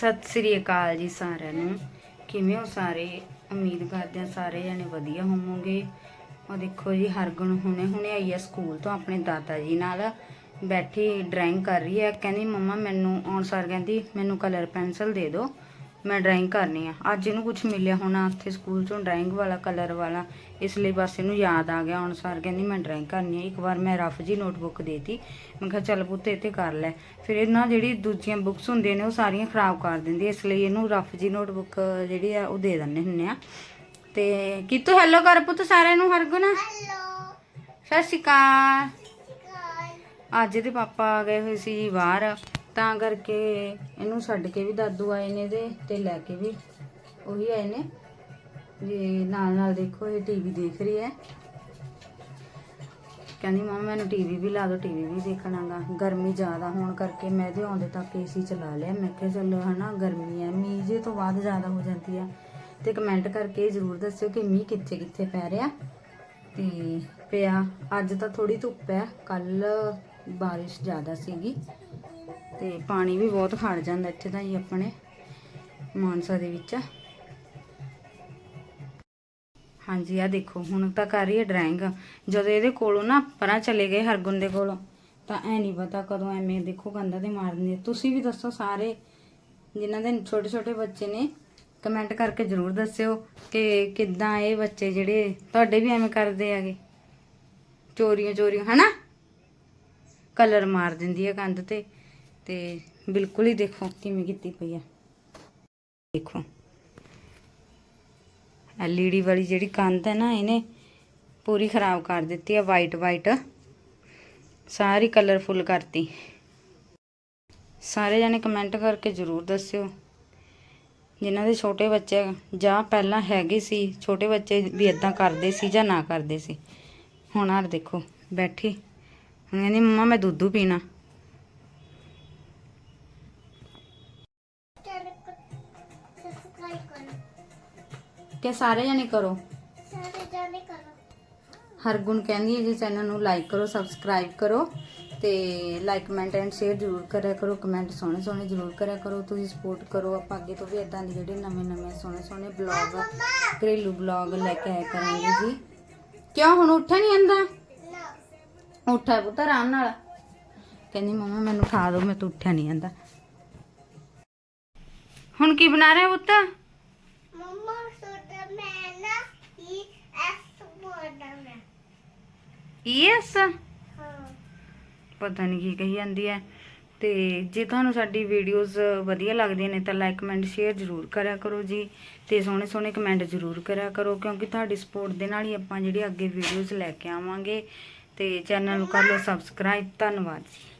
ਸਤਿ ਸ੍ਰੀ ਅਕਾਲ ਜੀ ਸਾਰਿਆਂ ਨੂੰ। ਕਿਵੇਂ ਹੋ ਸਾਰੇ? ਉਮੀਦ ਕਰਦੇ ਆ ਸਾਰੇ ਜਣੇ ਵਧੀਆ ਹੋਵੋਗੇ। ਉਹ ਦੇਖੋ ਜੀ, ਹਰਗੁਣ ਹੁਣੇ ਹੁਣੇ ਆਈ ਆ ਸਕੂਲ ਤੋਂ ਆਪਣੇ ਦਾਦਾ ਜੀ ਨਾਲ। ਬੈਠੀ ਡਰਾਇੰਗ ਕਰ ਰਹੀ ਹੈ। ਕਹਿੰਦੀ, ਮੰਮਾ, ਮੈਨੂੰ, ਆਉਣ ਸਾਰ ਕਹਿੰਦੀ, ਮੈਨੂੰ ਕਲਰ ਪੈਨਸਲ ਦੇ ਦਿਓ। ਮੈਂ ਡਰਾਇੰਗ ਕਰਨੀ ਆ। ਅੱਜ ਇਹਨੂੰ ਕੁਝ ਮਿਲਿਆ ਹੋਣਾ ਉੱਥੇ ਸਕੂਲ ਚੋਂ ਡਰਾਇੰਗ ਵਾਲਾ ਕਲਰ ਵਾਲਾ। ਇਸ ਲਈ ਬਸ ਇਹਨੂੰ ਯਾਦ ਆ ਗਿਆ ਹੁਣ ਸਾਰ ਕਹਿੰਦੀ ਮੈਂ ਡਰਾਇੰਗ ਕਰਨੀ ਆ। ਇੱਕ ਵਾਰ ਮੈਂ ਰਫ ਜੀ ਨੋਟਬੁੱਕ ਦੇਤੀ। ਮੈਂ ਕਿਹਾ ਚੱਲ ਪੁੱਤ ਇਹ ਤੇ ਕਰ ਲੈ। ਫਿਰ ਇਹ ਨਾ ਜਿਹੜੀ ਦੂਜੀਆਂ ਬੁੱਕਸ ਹੁੰਦੀਆਂ ਨੇ ਉਹ ਸਾਰੀਆਂ ਖਰਾਬ ਕਰ ਦਿੰਦੀ ਇਸ ਲਈ ਇਹਨੂੰ ਰਫ ਜੀ ਨੋਟਬੁੱਕ ਜਿਹੜੀ ਆ ਉਹ ਦੇ ਦਿੰਦੇ ਹੁੰਨੇ ਆ। ਤੇ ਕਿਤੋਂ ਹੈਲੋ ਕਰ ਪੁੱਤ ਸਾਰਿਆਂ ਨੂੰ ਹਰਗੁਣ। ਸਤਿ ਸ਼੍ਰੀ ਅਕਾਲ। ਅੱਜ ਦੇ ਪਾਪਾ ਆ ਗਏ ਹੋਏ ਸੀ ਬਾਹਰ। ਤਾਂ ਕਰਕੇ ਇਹਨੂੰ ਛੱਡ ਕੇ ਵੀ ਦਾਦੂ ਆਏ ਨੇ ਦੇ ਤੇ ਲੈ ਕੇ ਵੀ ਉਹੀ ਆਏ ਨੇ। ਜੇ ਨਾਲ ਨਾਲ ਦੇਖੋ ਇਹ ਟੀਵੀ ਦੇਖ ਰਹੀ ਹੈ। ਕਹਿੰਦੀ, ਮਮਾ, ਮੈਨੂੰ ਟੀਵੀ ਵੀ ਲਾ ਦਿਓ ਟੀਵੀ ਵੀ ਦੇਖਣਾਗਾ। ਗਰਮੀ ਜ਼ਿਆਦਾ ਹੋਣ ਕਰਕੇ ਮੈਂ ਇਹਦੇ ਆਉਂਦੇ ਤੱਕ ਏਸੀ ਚਲਾ ਲਿਆ। ਮੈਂ ਕਿਹਾ, ਚਲੋ ਹਨਾ, ਗਰਮੀ ਹੈ, ਮੀਂਹ ਜੇ ਤੋਂ ਬਾਅਦ ਜ਼ਿਆਦਾ ਹੋ ਜਾਂਦੀ ਹੈ ਤੇ ਕਮੈਂਟ ਕਰਕੇ ਜ਼ਰੂਰ ਦੱਸਿਓ ਕਿ ਮੀਂਹ ਕਿੱਥੇ ਕਿੱਥੇ ਪੈ ਰਿਹਾ। ਤੇ ਪਿਆ, ਅੱਜ ਤਾਂ ਥੋੜੀ ਧੁੱਪ ਹੈ। ਕੱਲ ਬਾਰਿਸ਼ ਜ਼ਿਆਦਾ ਸੀਗੀ। ਤੇ ਪਾਣੀ ਵੀ ਬਹੁਤ ਖੜ ਜਾਂਦਾ ਇੱਥੇ ਤਾਂ ਜੀ ਆਪਣੇ ਮਾਨਸਾ ਦੇ ਵਿੱਚ। ਹਾਂਜੀ ਆ ਦੇਖੋ, ਹੁਣ ਤਾਂ ਕਰ ਰਹੀ ਹੈ ਡਰਾਇੰਗ ਜਦੋਂ ਇਹਦੇ ਕੋਲੋਂ ਨਾ ਪਰਾਂ ਚਲੇ ਗਏ ਹਰਗੁਣ ਦੇ ਕੋਲੋਂ, ਤਾਂ ਐ ਨਹੀਂ ਪਤਾ ਕਦੋਂ ਐਵੇਂ ਦੇਖੋ ਕੰਧਾਂ ਤੇ ਮਾਰ ਦਿੰਦੀ ਤੁਸੀਂ ਵੀ ਦੱਸੋ ਸਾਰੇ, ਜਿਨ੍ਹਾਂ ਦੇ ਛੋਟੇ ਛੋਟੇ ਬੱਚੇ ਨੇ ਕਮੈਂਟ ਕਰਕੇ ਜ਼ਰੂਰ ਦੱਸਿਓ ਕਿ ਕਿੱਦਾਂ ਇਹ ਬੱਚੇ ਜਿਹੜੇ, ਤੁਹਾਡੇ ਵੀ ਐਵੇਂ ਕਰਦੇ ਆਗੇ ਚੋਰੀਆਂ ਚੋਰੀਆਂ ਹਨਾ? ਕਲਰ ਮਾਰ ਦਿੰਦੀ ਹੈ ਕੰਧ ਤੇ। ਤੇ ਬਿਲਕੁਲ ਹੀ ਦੇਖੋ ਕਿਵੇਂ ਕੀਤੀ ਪਈ ਆ। ਦੇਖੋ। ਐਲਈਡੀ ਵਾਲੀ ਜਿਹੜੀ ਕੰਧ ਹੈ ਨਾ, ਇਹਨੇ ਪੂਰੀ ਖਰਾਬ ਕਰ ਦਿੱਤੀ ਆ ਵਾਈਟ ਵਾਈਟ ਸਾਰੀ ਕਲਰਫੁੱਲ ਕਰਤੀ। ਸਾਰੇ ਜਣੇ ਕਮੈਂਟ ਕਰਕੇ ਜ਼ਰੂਰ ਦੱਸਿਓ। ਜਿਨ੍ਹਾਂ ਦੇ ਛੋਟੇ ਬੱਚੇ ਜਾਂ ਪਹਿਲਾਂ ਹੈਗੇ ਸੀ, ਛੋਟੇ ਬੱਚੇ ਵੀ ਇਦਾਂ ਕਰਦੇ ਸੀ ਜਾਂ ਨਾ ਕਰਦੇ ਸੀ। ਹੁਣ ਆਹ ਦੇਖੋ, ਬੈਠੀ। ਹੁਣ ਕਹਿੰਦੀ, ਮੰਮਾ, ਮੈਂ ਦੁੱਧੂ ਪੀਣਾ। ਕਿ ਸਾਰੇ ਜਣੇ ਕਰੋ? ਸਾਰੇ ਜਾਣੇ ਕਰੋ। ਹਰਗੁਣ ਕਹਿੰਦੀ ਹੈ ਜੀ ਚੈਨਲ ਨੂੰ ਲਾਈਕ ਕਰੋ ਸਬਸਕ੍ਰਾਈਬ ਕਰੋ ਤੇ ਲਾਈਕ ਕਮੈਂਟ ਐਂਡ ਸ਼ੇਅਰ ਜ਼ਰੂਰ ਕਰਿਆ ਕਰੋ। ਕਮੈਂਟ ਸੋਹਣੇ ਸੋਹਣੇ ਜ਼ਰੂਰ ਕਰਿਆ ਕਰੋ। ਤੁਸੀਂ ਸਪੋਰਟ ਕਰੋ। ਆਪਾਂ ਅੱਗੇ ਤੋਂ ਵੀ ਇਦਾਂ ਦੇ ਜਿਹੜੇ ਨਵੇਂ ਨਵੇਂ ਸੋਹਣੇ ਸੋਹਣੇ ਬਲੌਗ ਘਰੇਲੂ ਬਲੌਗ ਲੈ ਕੇ ਆਇਆ ਕਰਾਂਗੇ ਜੀ। ਕਿਉਂ? ਹੁਣ ਉੱਠਿਆ ਨਹੀਂ ਆਂਦਾ ਉੱਠਾ ਪੁੱਤ ਆਰਾਮ ਨਾਲ। ਕਹਿੰਦੀ ਮੰਮਾ ਮੈਨੂੰ ਖਾ ਦਿਓ ਮੈਂ ਤੂੰ ਉੱਠਿਆ ਨਹੀਂ ਆਂਦਾ ਹੁਣ ਕੀ ਬਣਾ ਰਿਹਾ ਪੁੱਤ? ਯੈਸ ਪਤਾ ਨਹੀਂ ਕੀ ਕਹੀ ਜਾਂਦੀ ਹੈ ਤੇ ਜੇ ਤੁਹਾਨੂੰ ਸਾਡੀ ਵੀਡੀਓਜ਼ ਵਧੀਆ ਲੱਗਦੀਆਂ ਨੇ ਤਾਂ ਲਾਈਕ ਕਮੈਂਟ ਸ਼ੇਅਰ ਜ਼ਰੂਰ ਕਰਿਆ ਕਰੋ ਜੀ। ਤੇ ਸੋਹਣੇ ਸੋਹਣੇ ਕਮੈਂਟ ਜ਼ਰੂਰ ਕਰਿਆ ਕਰੋ, ਕਿਉਂਕਿ ਤੁਹਾਡੀ ਸਪੋਰਟ ਦੇ ਨਾਲ ਹੀ ਆਪਾਂ ਜਿਹੜੀ ਅੱਗੇ ਵੀਡੀਓਜ਼ ਲੈ ਕੇ ਆਵਾਂਗੇ। ਤੇ ਚੈਨਲ ਨੂੰ ਕਰ ਲਓ ਸਬਸਕ੍ਰਾਈਬ ਧੰਨਵਾਦ ਜੀ।